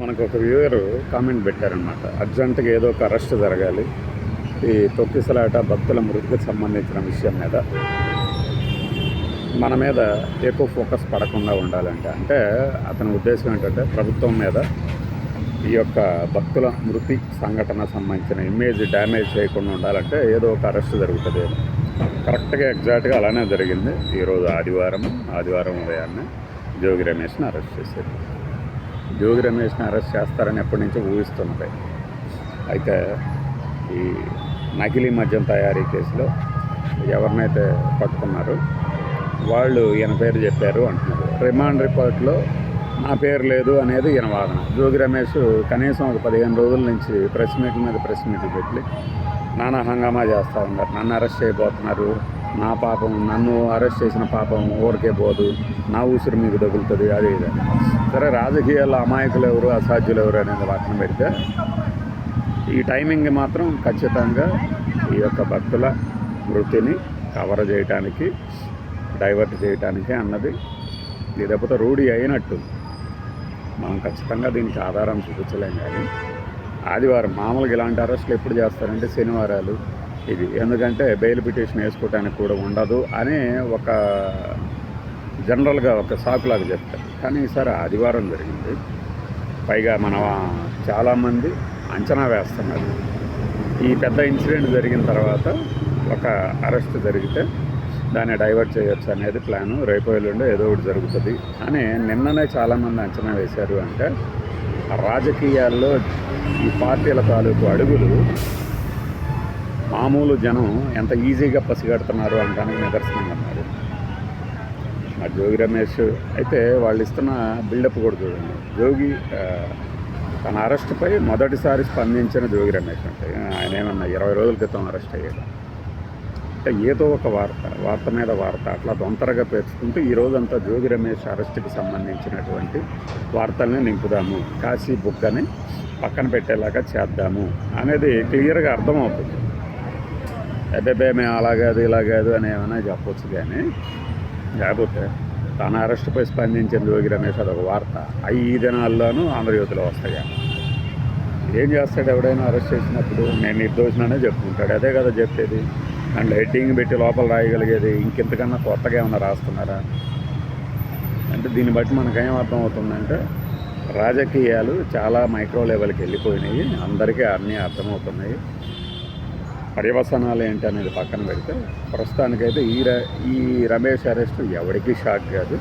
మనకు ఒక viewer comment పెట్టారనమాట అర్జెంటుగా ఏదో ఒక అరెస్ట్ జరగాలి. ఈ తొక్కిసలాట భక్తుల మృతికి సంబంధించిన విషయం మీద మన మీద ఎక్కువ ఫోకస్ పడకుండా ఉండాలంటే. అంటే అతని ఉద్దేశం ఏంటంటే ప్రభుత్వం మీద ఈ యొక్క భక్తుల మృతి సంఘటన సంబంధించిన ఇమేజ్ డ్యామేజ్ చేయకుండా ఉండాలంటే ఏదో ఒక అరెస్ట్ జరుగుతుంది. కరెక్ట్గా ఎగ్జాక్ట్గా అలానే జరిగింది. ఈరోజు ఆదివారం ఆదివారం ఉదయాన్నే జోగి రమేష్ని అరెస్ట్ చేశారు. జోగి రమేష్ని అరెస్ట్ చేస్తారని ఎప్పటి నుంచో ఊహిస్తున్నది. అయితే ఈ నకిలీ మద్యం తయారీ కేసులో ఎవరినైతే పట్టుకున్నారు వాళ్ళు ఈయన పేరు చెప్పారు అంటున్నారు. రిమాండ్ రిపోర్ట్లో నా పేరు లేదు అనేది ఈయన వాదన. జోగి రమేష్ కనీసం ఒక పదిహేను రోజుల నుంచి ప్రెస్ మీట్ల మీద ప్రెస్ మీట్లు పెట్టి నానా హంగామా చేస్తూ ఉన్నారు. నన్ను అరెస్ట్ చేయబోతున్నారు. నా పాపం నన్ను అరెస్ట్ చేసిన పాపం ఊరికే పోదు. నా ఊసిరి మీకు తగులుతుంది అది ఇది. సరే రాజకీయాల్లో అమాయకులు ఎవరు అసాధ్యులు ఎవరు అనేది పక్కన పెడితే ఈ టైమింగ్ మాత్రం ఖచ్చితంగా ఈ యొక్క భక్తుల వృత్తిని కవర్ చేయటానికి డైవర్ట్ చేయటానికి అన్నది లేకపోతే రూఢి అయినట్టు. మనం ఖచ్చితంగా దీనికి ఆధారం చూపించలేం కానీ ఆదివారం మామూలుగా ఇలాంటి అరెస్టులు ఎప్పుడు చేస్తారంటే శనివారాలు. ఇది. ఎందుకంటే బెయిల్ పిటిషన్ వేసుకోవటానికి కూడా ఉండదు అని ఒక జనరల్గా ఒక సాకులాగా చెప్తారు. కానీ ఈసారి ఆదివారం జరిగింది. పైగా మన చాలామంది అంచనా వేస్తున్నారు. ఈ పెద్ద ఇన్సిడెంట్ జరిగిన తర్వాత ఒక అరెస్ట్ జరిగితే దాన్ని డైవర్ట్ చేయొచ్చు అనేది ప్లాను. రేపు ఎల్లుండో ఏదో ఒకటి జరుగుతుంది అని నిన్ననే చాలామంది అంచనా వేశారు అంటే రాజకీయాల్లో ఈ పార్టీల తాలూకు అడుగులు మామూలు జనం ఎంత ఈజీగా పసిగడుతున్నారు అనడానికి నిదర్శనం అన్నారు ఆ జోగి రమేష్ అయితే వాళ్ళు ఇస్తున్న బిల్డప్ కూడా చూడండి. జోగి తన అరెస్ట్పై మొదటిసారి స్పందించిన జోగి రమేష్ అంటే ఆయన ఏమన్నా ఇరవై రోజుల క్రితం అరెస్ట్ అయ్యాడు. అంటే ఏదో ఒక వార్త వార్త మీద వార్త అట్లా తొందరగా పేర్చుకుంటూ ఈ రోజంతా జోగి రమేష్ అరెస్ట్కి సంబంధించినటువంటి వార్తల్ని నింపుదాము. కాశీ బుక్ అని పక్కన పెట్టేలాగా చేద్దాము అనేది క్లియర్గా అర్థమవుతుంది. అబ్బాయి మేము ఇలా కాదు అని ఏమైనా చెప్పొచ్చు కానీ లేకపోతే తన అరెస్టుపై స్పందించిన జోగి రమేష్ అదొక వార్త. అవి ఈ దినాల్లోనూ ఆంధ్రజ్యోతిలో వస్తాయి? ఏం చేస్తాడు ఎవడైనా అరెస్ట్ చేసినప్పుడు? నేను నిర్దోషిననే చెప్పుకుంటాడు. అదే కదా చెప్పేది. అండ్ హెడ్డింగ్ పెట్టి లోపల రాయగలిగేది. ఇంకెంతకన్నా కొత్తగా ఏమైనా రాస్తున్నారా? అంటే దీన్ని బట్టి మనకేం అర్థం అవుతుందంటే రాజకీయాలు చాలా మైక్రో లెవెల్కి వెళ్ళిపోయినాయి. అందరికీ అన్నీ అర్థమవుతున్నాయి. పర్యవసనాలు ఏంటి అనేది పక్కన పెడితే ప్రస్తుతానికైతే ఈ ర ఈ రమేష్ అరెస్ట్ ఎవరికి షాక్ కాదు.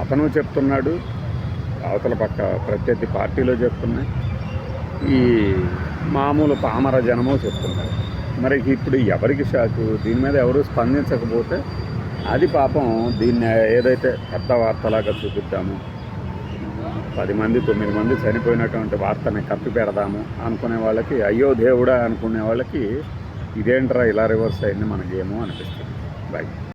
అతను చెప్తున్నాడు అవతల పక్క ప్రత్యర్థి పార్టీలో చెప్తున్నాయి. ఈ మామూలు పామర జనము చెప్తున్నారు. మరి ఇప్పుడు ఎవరికి షాకు? దీని మీద ఎవరు స్పందించకపోతే అది పాపం దీన్ని ఏదైతే పెద్ద వార్తలాగా చూపిద్దాము పది మంది తొమ్మిది మంది చనిపోయినటువంటి వార్తని కప్పి పెడదాము అనుకునే వాళ్ళకి అయ్యో దేవుడా అనుకునే వాళ్ళకి ఇదేంట్రా ఇలా రివర్స్ అయింది మన గేము అనిపిస్తుంది. బాయ్